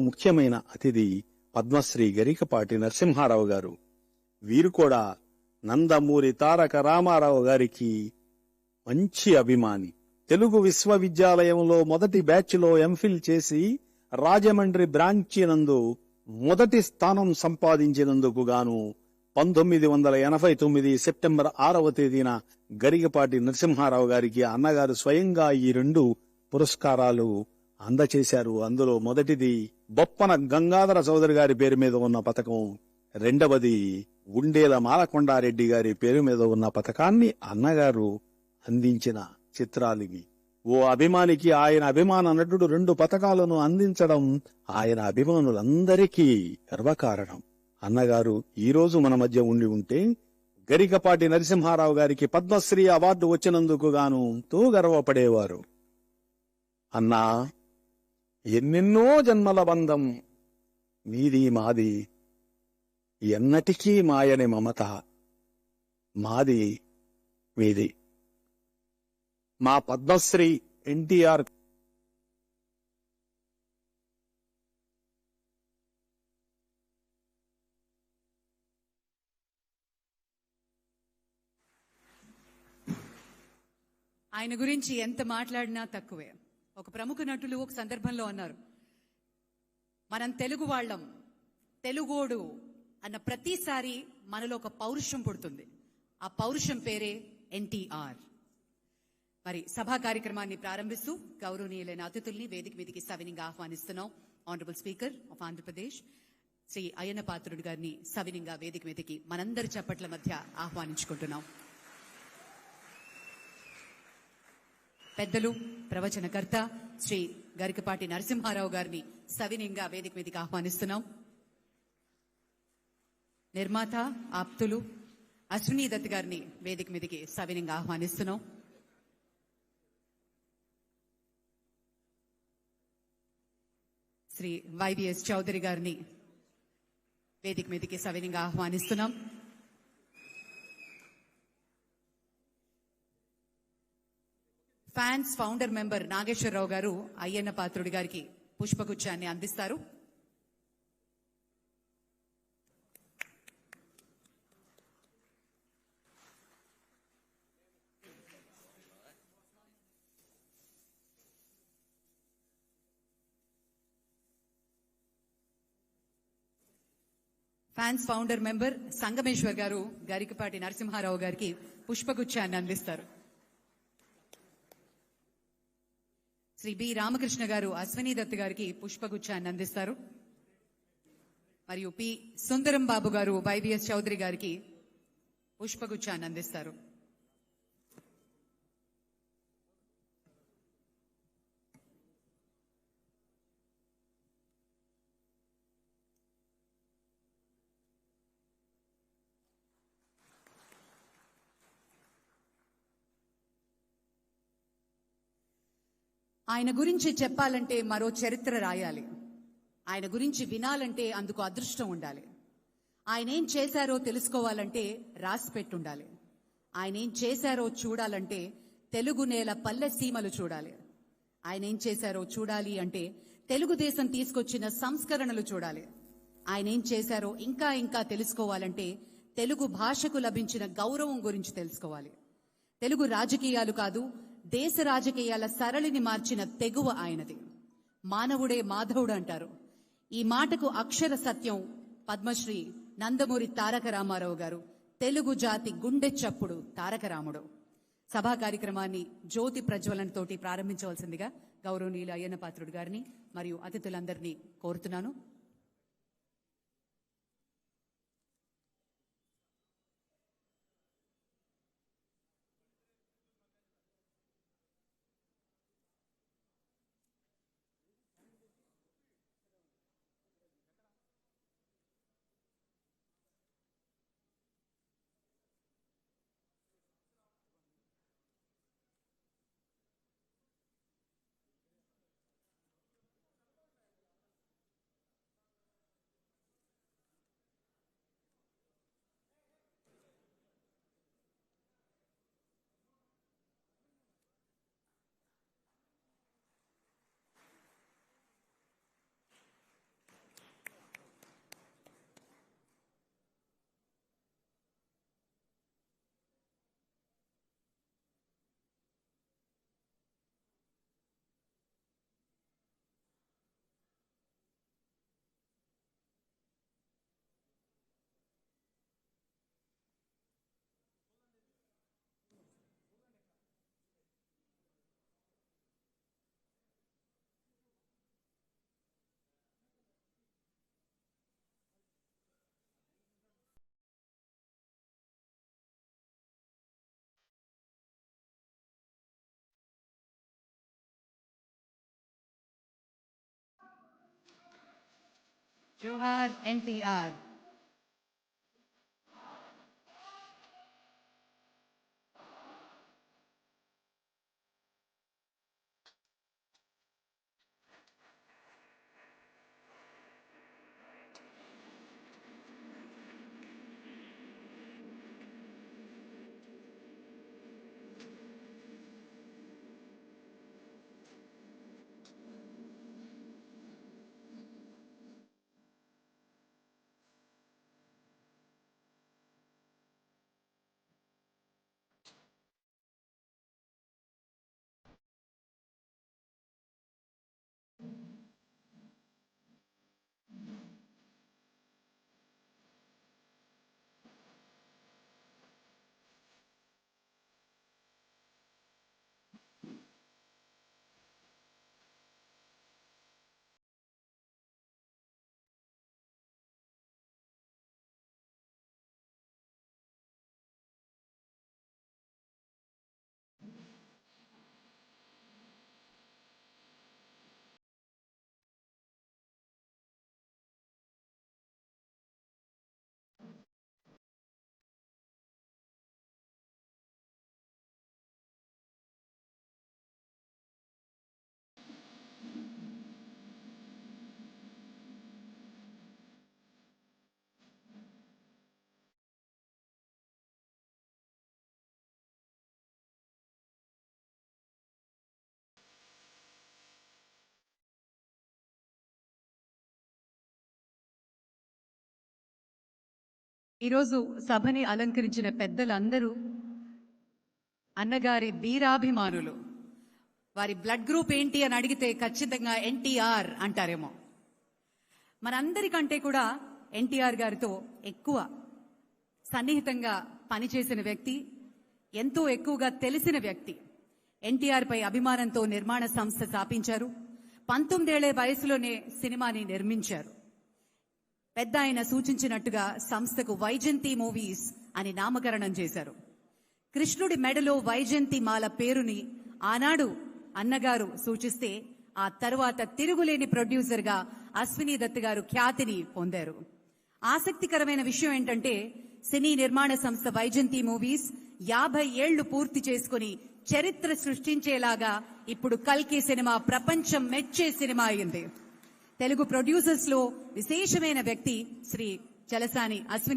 ముఖ్యమైన అతిథి పద్మశ్రీ గరికపాటి నరసింహారావు గారు. వీరు కూడా నందమూరి తారక రామారావు గారికి మంచి అభిమాని. తెలుగు విశ్వవిద్యాలయంలో మొదటి బ్యాచ్లో ఎంఫిల్ చేసి రాజమండ్రి బ్రాంచి నందు మొదటి స్థానం సంపాదించినందుకు గాను పంతొమ్మిది వందల ఎనభై తొమ్మిది సెప్టెంబర్ ఆరవ తేదీన గరిగపాటి నరసింహారావు గారికి అన్నగారు స్వయంగా ఈ రెండు పురస్కారాలు అందచేశారు. అందులో మొదటిది బొప్పన గంగాధర చౌదరి గారి పేరు మీద ఉన్న పథకం రెండవది ఉండేల మాలకొండారెడ్డి గారి పేరు మీద ఉన్న పథకాన్ని అన్నగారు అందించిన చిత్రాలివి ఓ అభిమానికి ఆయన అభిమాన నటుడు రెండు పథకాలను అందించడం ఆయన అభిమానులందరికీ గర్వకారణం. అన్నగారు ఈ రోజు మన మధ్య ఉండి ఉంటే గరికపాటి నరసింహారావు గారికి పద్మశ్రీ అవార్డు వచ్చినందుకు గాను తో గర్వపడేవారు. అన్నా ఎన్నెన్నో జన్మల బంధం మీది మాది. ఎన్నటికీ మాయని మమత మాది మీది. మా పద్మశ్రీ ఎన్టీఆర్ ఆయన గురించి ఎంత మాట్లాడినా తక్కువే. ఒక ప్రముఖ నటులు ఒక సందర్భంలో అన్నారు మనం తెలుగు వాళ్ళం తెలుగోడు అన్న ప్రతిసారి మనలో ఒక పౌరుషం పుడుతుంది. ఆ పౌరుషం పేరే ఎన్టీఆర్. మరి సభా కార్యక్రమాన్ని ప్రారంభిస్తూ గౌరవనీయులైన అతిథుల్ని వేదిక మీదకి సవినింగా ఆహ్వానిస్తున్నాం. Honourable speaker of Andhra Pradesh Shri Ayyanna Patrudu గారిని సవినింగా వేదిక మీదకి మనందరి చప్పట్ల మధ్య ఆహ్వానించుకుంటున్నాం. పెద్దలు ప్రవచనకర్త శ్రీ గరికపాటి నరసింహారావు గారిని సవినీయంగా వేదిక మీదకి ఆహ్వానిస్తున్నాం. నిర్మాత ఆప్తులు అశ్విని దత్ గారిని వేదిక మీదకి సవినీయంగా ఆహ్వానిస్తున్నాం. శ్రీ వైవిఎస్ చౌదరి గారిని వేదిక మీదకి సవినీయంగా ఆహ్వానిస్తున్నాం. ఫ్యాన్స్ ఫౌండర్ మెంబర్ నాగేశ్వరరావు గారు అయ్యన్న పాత్రుడి గారికి పుష్పగుచ్చాన్ని అందిస్తారు. ఫ్యాన్స్ ఫౌండర్ మెంబర్ సంగమేశ్వర్ గారు గరికపాటి నరసింహారావు గారికి పుష్పగుచ్చాన్ని అందిస్తారు. శ్రీ బి రామకృష్ణ గారు అశ్విని దత్ గారికి పుష్పగుచ్చాన్ని అందిస్తారు మరియు పి సుందరం బాబు గారు వైవిఎస్ చౌదరి గారికి పుష్పగుచ్చాన్ని అందిస్తారు ఆయన గురించి చెప్పాలంటే మరో చరిత్ర రాయాలి. ఆయన గురించి వినాలంటే అందుకు అదృష్టం ఉండాలి. ఆయన ఏం చేశారో తెలుసుకోవాలంటే రాసి పెట్టుండాలి. ఆయన ఏం చేశారో చూడాలంటే తెలుగు నేల పల్లె సీమలు చూడాలి. ఆయన ఏం చేశారో చూడాలి అంటే తెలుగుదేశం తీసుకొచ్చిన సంస్కరణలు చూడాలి. ఆయన ఏం చేశారో ఇంకా ఇంకా తెలుసుకోవాలంటే తెలుగు భాషకు లభించిన గౌరవం గురించి తెలుసుకోవాలి. తెలుగు రాజకీయాలు కాదు దేశ రాజకీయాల సరళిని మార్చిన తెగువ ఆయనది. మానవుడే మాధవుడు అంటారు. ఈ మాటకు అక్షర సత్యం పద్మశ్రీ నందమూరి తారక రామారావు గారు. తెలుగు జాతి గుండె చప్పుడు తారక రాముడు. సభా కార్యక్రమాన్ని జ్యోతి ప్రజ్వలనతోటి ప్రారంభించవలసిందిగా గౌరవనీయులు అయ్యన్న పాత్రుడు గారిని మరియు అతిథులందరినీ కోరుతున్నాను. జోహార్ ఎన్టీఆర్ ఈరోజు సభని అలంకరించిన పెద్దలందరూ అన్నగారి వీరాభిమానులు. వారి బ్లడ్ గ్రూప్ ఏంటి అని అడిగితే ఖచ్చితంగా ఎన్టీఆర్ అంటారేమో. మనందరికంటే కూడా ఎన్టీఆర్ గారితో ఎక్కువ సన్నిహితంగా పనిచేసిన వ్యక్తి ఎంతో ఎక్కువగా తెలిసిన వ్యక్తి. ఎన్టీఆర్ పై అభిమానంతో నిర్మాణ సంస్థ స్థాపించారు. పంతొమ్మిదేళ్ళ వయసులోనే సినిమాని నిర్మించారు. పెద్ద ఆయన సూచించినట్టుగా సంస్థకు వైజంతి మూవీస్ అని నామకరణం చేశారు. కృష్ణుడి మెడలో వైజంతి మాల పేరుని ఆనాడు అన్నగారు సూచిస్తే ఆ తరువాత తిరుగులేని ప్రొడ్యూసర్గా అశ్విని దత్ గారు ఖ్యాతిని పొందారు. ఆసక్తికరమైన విషయం ఏంటంటే సినీ నిర్మాణ సంస్థ వైజంతి మూవీస్ యాభై ఏళ్ళు పూర్తి చేసుకుని చరిత్ర సృష్టించేలాగా ఇప్పుడు కల్కి సినిమా ప్రపంచం మెచ్చే సినిమా అయింది. తెలుగు ప్రొడ్యూసర్స్లో విశేషమైన వ్యక్తి శ్రీ చలసాని అశ్విని